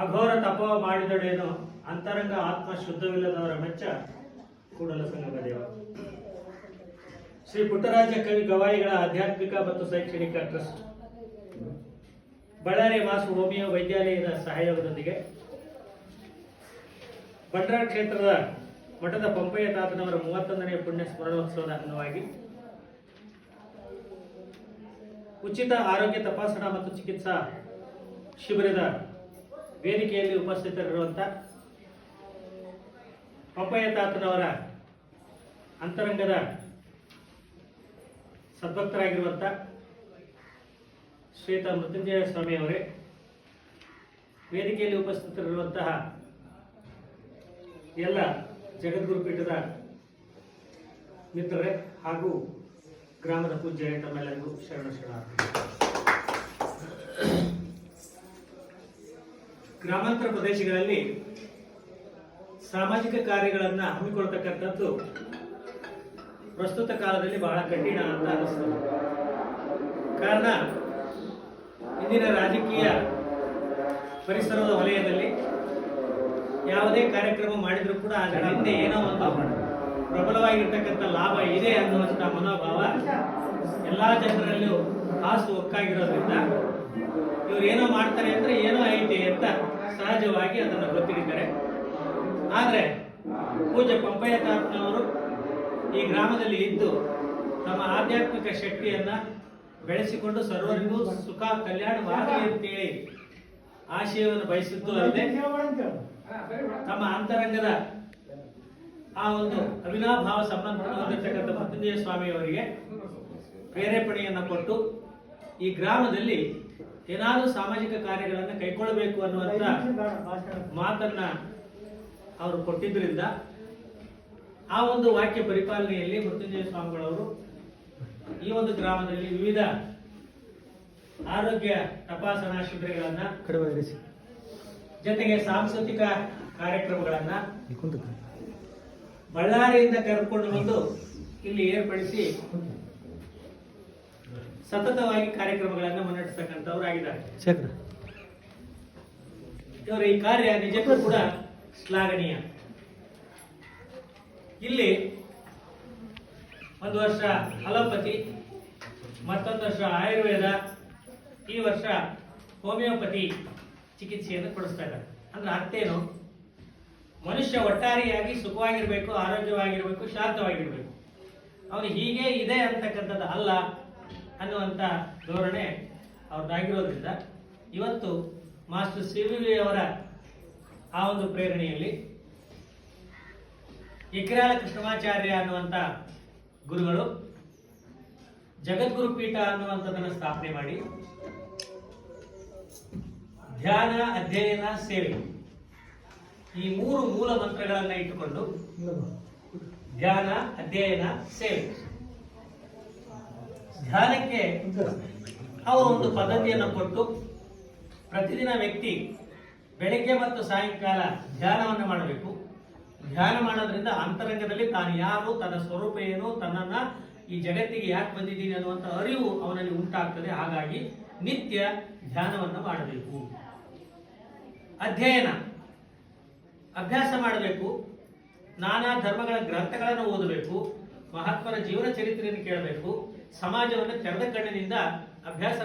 ಅಘೋರ ತಪವ ಮಾಡಿದಡೇನು ಅಂತರಂಗ ಆತ್ಮ ಶುದ್ಧವಿಲ್ಲದವರ ಮೆಚ್ಚ ಕೂಡಲ ಸಂಗಮ ದೇವ. ಶ್ರೀ ಪುಟ್ಟರಾಜ ಕವಿ ಗವಾಯಿಗಳ ಆಧ್ಯಾತ್ಮಿಕ ಮತ್ತು ಶೈಕ್ಷಣಿಕ ಟ್ರಸ್ಟ್. ಬಳ್ಳಾರಿ ಮಾಸ್ ಹೋಮಿಯೋ ವೈದ್ಯಾಲಯದ ಸಹಯೋಗದೊಂದಿಗೆ ಬಂಡಾರ ಕ್ಷೇತ್ರದ ಮಠದ ಪಂಪಯ್ಯ ತಾತನವರ ಮೂವತ್ತೊಂದನೇ ಪುಣ್ಯ ಸ್ಮರಣೋತ್ಸವದ ಅಂಗವಾಗಿ ಉಚಿತ ಆರೋಗ್ಯ ತಪಾಸಣಾ ಮತ್ತು ಚಿಕಿತ್ಸಾ ಶಿಬಿರದ ವೇದಿಕೆಯಲ್ಲಿ ಉಪಸ್ಥಿತರಿರುವಂಥ ಪಪ್ಪಯ್ಯ ತಾತನವರ ಅಂತರಂಗದ ಸದ್ಭಕ್ತರಾಗಿರುವಂಥ ಶ್ವೇತ ಮೃತ್ಯುಂಜಯ ಸ್ವಾಮಿಯವರೇ ವೇದಿಕೆಯಲ್ಲಿ ಉಪಸ್ಥಿತರಿರುವಂತಹ ಎಲ್ಲ ಜಗದ್ಗುರು ಪೀಠದ ಮಿತ್ರರೇ ಹಾಗೂ ಗ್ರಾಮದ ಪೂಜ್ಯರೇ ತಮ್ಮೆಲ್ಲರಿಗೂ ಶರಣ ಶರಣಾರ್ಥಿ ಗ್ರಾಮಾಂತರ ಪ್ರದೇಶಗಳಲ್ಲಿ ಸಾಮಾಜಿಕ ಕಾರ್ಯಗಳನ್ನು ಹಮ್ಮಿಕೊಳ್ತಕ್ಕಂಥದ್ದು ಪ್ರಸ್ತುತ ಕಾಲದಲ್ಲಿ ಬಹಳ ಕಠಿಣ ಅಂತ ಅನಿಸ್ತದೆ ಕಾರಣ, ಇಂದಿನ ರಾಜಕೀಯ ಪರಿಸರದ ವಲಯದಲ್ಲಿ ಯಾವುದೇ ಕಾರ್ಯಕ್ರಮ ಮಾಡಿದರೂ ಕೂಡ ಅದರ ಹಿಂದೆ ಏನೋ ಒಂದು ಪ್ರಬಲವಾಗಿರ್ತಕ್ಕಂಥ ಲಾಭ ಇದೆ ಅನ್ನುವಂಥ ಮನೋಭಾವ ಎಲ್ಲ ಜನರಲ್ಲೂ ಹಾಸು ಒಕ್ಕಾಗಿರೋದ್ರಿಂದ ಇವ್ರು ಏನೋ ಮಾಡ್ತಾರೆ ಅಂದರೆ ಸಹಜವಾಗಿ ಅದನ್ನು ಗೊತ್ತಿಡಿದ್ದಾರೆ ಆದರೆ ಪೂಜೆ ಪಂಪಯ್ಯ ತಾತನವರು ಈ ಗ್ರಾಮದಲ್ಲಿ ಇದ್ದು ತಮ್ಮ ಆಧ್ಯಾತ್ಮಿಕ ಶಕ್ತಿಯನ್ನು ಬೆಳೆಸಿಕೊಂಡು ಸರ್ವರಿಗೂ ಸುಖ ಕಲ್ಯಾಣವಾಗಲಿ ಅಂತೇಳಿ ಆಶಯವನ್ನು ಬಯಸಿದ್ದು ಅಲ್ಲದೆ ತಮ್ಮ ಅಂತರಂಗದ ಆ ಒಂದು ಅವಿನಾಭಾವ ಸಂಬಂಧ ಹೊಂದಿರತಕ್ಕಂಥ ಮೃತ್ಯುಂಜಯ ಸ್ವಾಮಿಯವರಿಗೆ ಪ್ರೇರೇಪಣೆಯನ್ನು ಕೊಟ್ಟು ಈ ಗ್ರಾಮದಲ್ಲಿ ಏನಾದರೂ ಸಾಮಾಜಿಕ ಕಾರ್ಯಗಳನ್ನು ಕೈಗೊಳ್ಳಬೇಕು ಅನ್ನುವಂಥ ಮಾತನ್ನ ಅವರು ಕೊಟ್ಟಿದ್ದರಿಂದ ಆ ಒಂದು ವಾಕ್ಯ ಪರಿಪಾಲನೆಯಲ್ಲಿ ಮೃತ್ಯುಂಜಯ ಸ್ವಾಮಿಗಳವರು ಈ ಒಂದು ಗ್ರಾಮದಲ್ಲಿ ವಿವಿಧ ಆರೋಗ್ಯ ತಪಾಸಣಾ ಶಿಬಿರಗಳನ್ನ ಜೊತೆಗೆ ಸಾಂಸ್ಕೃತಿಕ ಕಾರ್ಯಕ್ರಮಗಳನ್ನ ಬಳ್ಳಾರಿಯಿಂದ ಕರೆದುಕೊಂಡು ಬಂದು ಇಲ್ಲಿ ಏರ್ಪಡಿಸಿ ಸತತವಾಗಿ ಕಾರ್ಯಕ್ರಮಗಳನ್ನು ಮುನ್ನಡೆಸ್ತಕ್ಕಂಥವ್ರಾಗಿದ್ದಾರೆ ಇವರ ಈ ಕಾರ್ಯ ನಿಜಕ್ಕೂ ಕೂಡ ಶ್ಲಾಘನೀಯ. ಇಲ್ಲಿ ಒಂದು ವರ್ಷ ಅಲೋಪತಿ ಮತ್ತೊಂದು ವರ್ಷ ಆಯುರ್ವೇದ ಈ ವರ್ಷ ಹೋಮಿಯೋಪತಿ ಚಿಕಿತ್ಸೆಯನ್ನು ಕೊಡಿಸ್ತಾ ಇದ್ದಾರೆ. ಅಂದ್ರೆ ಅರ್ಥೇನು ಮನುಷ್ಯ ಒಟ್ಟಾರೆಯಾಗಿ ಸುಖವಾಗಿರಬೇಕು ಆರೋಗ್ಯವಾಗಿರಬೇಕು ಶಾಂತವಾಗಿರಬೇಕು. ಅವನು ಹೀಗೆ ಇದೆ ಅಂತಕ್ಕಂಥದ್ದು ಅಲ್ಲ. ಅನ್ನುವಂಥ ಧೋರಣೆ ಅವ್ರದ್ದಾಗಿರೋದ್ರಿಂದ ಇವತ್ತು ಮಾಸ್ಟರ್ ಸಿ ವಿ ಅವರ ಆ ಒಂದು ಪ್ರೇರಣೆಯಲ್ಲಿ ಇಕ್ರಾಲ ಕೃಷ್ಣಮಾಚಾರ್ಯ ಅನ್ನುವಂಥ ಗುರುಗಳು ಜಗದ್ಗುರು ಪೀಠ ಅನ್ನುವಂಥದ್ದನ್ನು ಸ್ಥಾಪನೆ ಮಾಡಿ ಧ್ಯಾನ ಅಧ್ಯಯನ ಸೇವೆ ಈ ಮೂರು ಮೂಲ ಮಂತ್ರಗಳನ್ನು ಇಟ್ಟುಕೊಂಡು ಧ್ಯಾನ ಅಧ್ಯಯನ ಸೇವೆ ಧ್ಯಾನಕ್ಕೆ ಅವರು ಒಂದು ಪದ್ಧತಿಯನ್ನು ಕೊಟ್ಟು ಪ್ರತಿದಿನ ವ್ಯಕ್ತಿ ಬೆಳಗ್ಗೆ ಮತ್ತು ಸಾಯಂಕಾಲ ಧ್ಯಾನವನ್ನು ಮಾಡಬೇಕು. ಧ್ಯಾನ ಮಾಡೋದ್ರಿಂದ ಅಂತರಂಗದಲ್ಲಿ ತಾನು ಯಾರು, ತನ್ನ ಸ್ವರೂಪ ಏನು, ತನ್ನನ್ನು ಈ ಜಗತ್ತಿಗೆ ಯಾಕೆ ಬಂದಿದ್ದೀನಿ ಅನ್ನುವಂಥ ಅರಿವು ಅವನಲ್ಲಿ ಉಂಟಾಗ್ತದೆ. ಹಾಗಾಗಿ ನಿತ್ಯ ಧ್ಯಾನವನ್ನು ಮಾಡಬೇಕು. ಅಧ್ಯಯನ. ಅಭ್ಯಾಸ ಮಾಡಬೇಕು. ನಾನಾ ಧರ್ಮಗಳ ಗ್ರಂಥಗಳನ್ನು ಓದಬೇಕು. ಮಹಾತ್ಮರ ಜೀವನ ಚರಿತ್ರೆಯನ್ನು ಕೇಳಬೇಕು. ಸಮಾಜವನ್ನು ತೆರೆದ ಕಣ್ಣಿನಿಂದ ಅಭ್ಯಾಸ